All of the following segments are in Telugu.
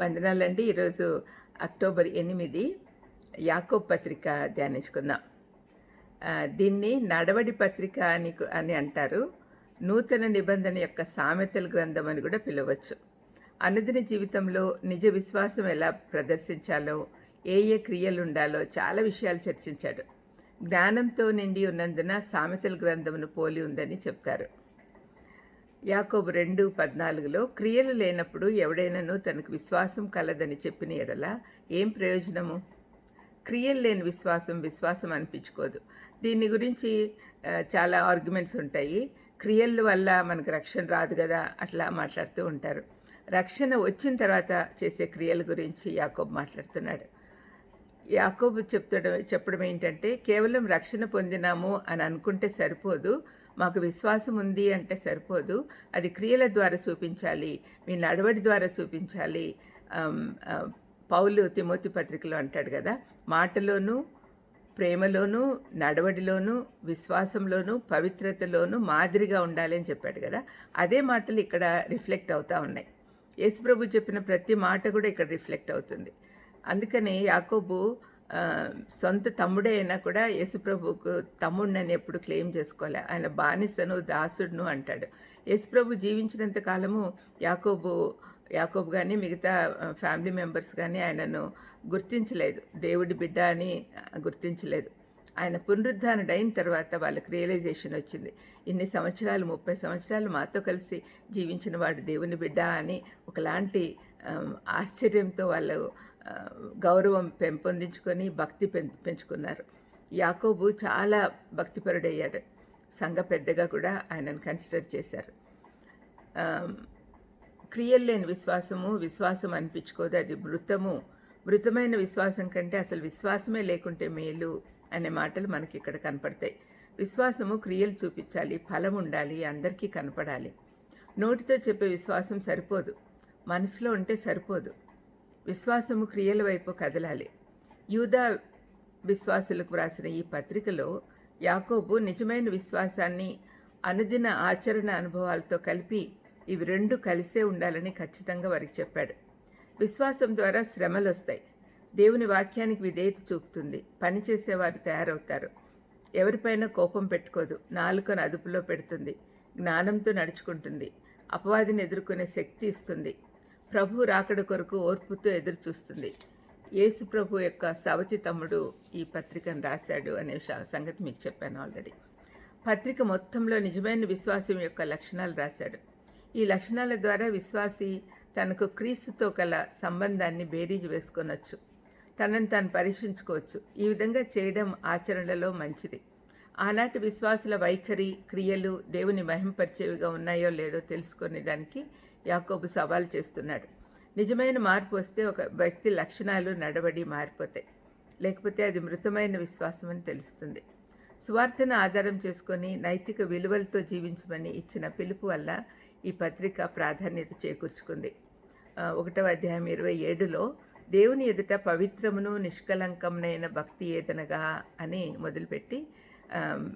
వందనాలండి. ఈరోజు అక్టోబర్ ఎనిమిది యాకోబ్ పత్రిక ధ్యానించుకుందాం. దీన్ని నడవడి పత్రిక అని అని అంటారు. నూతన నిబంధన యొక్క సామెతల గ్రంథం అని కూడా పిలవచ్చు. అనుదిన జీవితంలో నిజ విశ్వాసం ఎలా ప్రదర్శించాలో ఏ ఏ క్రియలు ఉండాలో చాలా విషయాలు చర్చించాడు. జ్ఞానంతో నిండి ఉన్నందున సామెతల గ్రంథమును పోలి ఉందని చెప్తారు. యాకోబు రెండు పద్నాలుగులో క్రియలు లేనప్పుడు ఎవడైనాను తనకు విశ్వాసం కలదని చెప్పిన ఎడల ఏం ప్రయోజనము? క్రియలు లేని విశ్వాసం విశ్వాసం అనిపించుకోదు. దీని గురించి చాలా ఆర్గ్యుమెంట్స్ ఉంటాయి. క్రియల వల్ల మనకు రక్షణ రాదు కదా అట్లా మాట్లాడుతూ ఉంటారు. రక్షణ వచ్చిన తర్వాత చేసే క్రియల గురించి యాకోబు మాట్లాడుతున్నాడు. యాకోబు చెప్తడం చెప్పడం ఏంటంటే కేవలం రక్షణ పొందినాము అని అనుకుంటే సరిపోదు. మాకు విశ్వాసం ఉంది అంటే సరిపోదు. అది క్రియల ద్వారా చూపించాలి. మీ నడవడి ద్వారా చూపించాలి. పౌలు తిమోతి పత్రికలో అంటాడు కదా మాటలోనూ ప్రేమలోనూ నడవడిలోనూ విశ్వాసంలోనూ పవిత్రతలోనూ మాదిరిగా ఉండాలి అని చెప్పాడు కదా. అదే మాటలు ఇక్కడ రిఫ్లెక్ట్ అవుతూ ఉన్నాయి. యేసుప్రభు చెప్పిన ప్రతి మాట కూడా ఇక్కడ రిఫ్లెక్ట్ అవుతుంది. అందుకని యాకోబు సొంత తమ్ముడే అయినా కూడా యేసుప్రభుకు తమ్ముడినని ఎప్పుడు క్లెయిమ్ చేసుకోలే. ఆయన బానిసను దాసుడును అంటాడు. యేసుప్రభు జీవించినంత కాలము యాకోబు యాకోబు కానీ మిగతా ఫ్యామిలీ మెంబర్స్ కానీ ఆయనను గుర్తించలేదు. దేవుడి బిడ్డ అని గుర్తించలేదు. ఆయన పునరుద్ధానుడు అయిన తర్వాత వాళ్ళకి రియలైజేషన్ వచ్చింది. ఇన్ని సంవత్సరాలు ముప్పై సంవత్సరాలు మాతో కలిసి జీవించిన వాడు దేవుని బిడ్డ అని ఒకలాంటి ఆశ్చర్యంతో వాళ్ళు గౌరవం పెంపొందించుకొని భక్తి పెం పెంచుకున్నారు. యాకోబు చాలా భక్తిపరుడయ్యాడు. సంఘ పెద్దగా కూడా ఆయనను కన్సిడర్ చేశారు. క్రియలు లేని విశ్వాసము విశ్వాసం అనిపించుకోదు. అది మృతము మృతమైన విశ్వాసం కంటే అసలు విశ్వాసమే లేకుంటే మేలు అనే మాటలు మనకి ఇక్కడ కనపడతాయి. విశ్వాసము క్రియలు చూపించాలి ఫలం ఉండాలి అందరికీ కనపడాలి. నోటితో చెప్పే విశ్వాసం సరిపోదు. మనసులో ఉంటే సరిపోదు. విశ్వాసము క్రియల వైపు కదలాలి. యూదా విశ్వాసులకు వ్రాసిన ఈ పత్రికలో యాకోబు నిజమైన విశ్వాసాన్ని అనుదిన ఆచరణ అనుభవాలతో కలిపి ఇవి రెండు కలిసే ఉండాలని ఖచ్చితంగా వారికి చెప్పాడు. విశ్వాసం ద్వారా శ్రమలు వస్తాయి దేవుని వాక్యానికి విధేయత చూపుతుంది. పనిచేసేవారు తయారవుతారు. ఎవరిపైన కోపం పెట్టుకోదు. నాలుకను అదుపులో పెడుతుంది. జ్ఞానంతో నడుచుకుంటుంది. అపవాదిని ఎదుర్కొనే శక్తి ఇస్తుంది. ప్రభు రాకడ కొరకు ఓర్పుతో ఎదురు చూస్తుంది యేసు ప్రభు యొక్క సవతి తమ్ముడు ఈ పత్రికను రాశాడు అనే సంగతి మీకు చెప్పాను ఆల్రెడీ పత్రిక మొత్తంలో నిజమైన విశ్వాసం యొక్క లక్షణాలు రాశాడు. ఈ లక్షణాల ద్వారా విశ్వాసి తనకు క్రీస్తుతో గల సంబంధాన్ని బేరీజు వేసుకొనొచ్చు. తనను తాను పరీక్షించుకోవచ్చు. ఈ విధంగా చేయడం ఆచరణలో మంచిది. ఆనాటి విశ్వాసుల వైఖరి క్రియలు దేవుని మహింపరిచేవిగా ఉన్నాయో లేదో తెలుసుకునే దానికి యాకోబు సవాల్ చేస్తున్నాడు. నిజమైన మార్పు వస్తే ఒక వ్యక్తి లక్షణాలు నడవడి మారిపోతాయి లేకపోతే అది మృతమైన విశ్వాసం అని తెలుస్తుంది. స్వార్థను ఆధారం చేసుకొని నైతిక విలువలతో జీవించమని ఇచ్చిన పిలుపు వల్ల ఈ పత్రిక ప్రాధాన్యత చేకూర్చుకుంది. ఒకటవ అధ్యాయం ఇరవై ఏడులో దేవుని ఎదుట పవిత్రమును నిష్కలంకమునైన భక్తి ఏదనగా? అని మొదలుపెట్టి ఆ,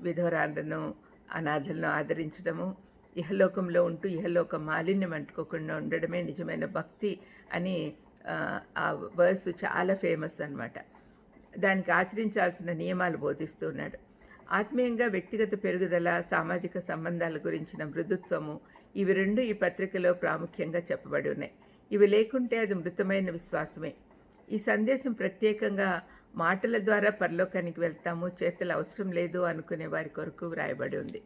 విధవరాలను అనాథలను ఆదరించడము ఇహలోకంలో ఉంటూ ఇహలోక మాలిన్యం అంటుకోకుండా ఉండడమే నిజమైన భక్తి అని ఆ, వర్స్ చాలా ఫేమస్ అన్నమాట. దానికి ఆచరించాల్సిన నియమాలు బోధిస్తున్నాడు ఆత్మీయంగా వ్యక్తిగత పెరుగుదల సామాజిక సంబంధాల గురించిన మృదుత్వము ఇవి రెండు ఈ పత్రికలో ప్రాముఖ్యంగా చెప్పబడి ఉన్నాయి. ఇవి లేకుంటే అది మృతమైన విశ్వాసమే. ఈ సందేశం ప్రత్యేకంగా మాటల ద్వారా పరలోకానికి వెళ్తాము చేతలు అవసరం లేదు అనుకునే వారి కొరకు వ్రాయబడి ఉంది.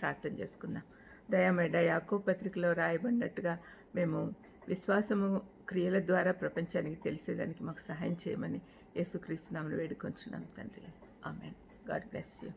ప్రార్థన చేసుకుందాం. దయామేడ యాకో పత్రికలో రాయబడినట్టుగా మేము విశ్వాసము క్రియల ద్వారా ప్రపంచానికి తెలిసేదానికి మాకు సహాయం చేయమని యేసుక్రీస్తు నామను వేడుకొంచున్నాం తండ్రి. ఆమెన్. God bless you.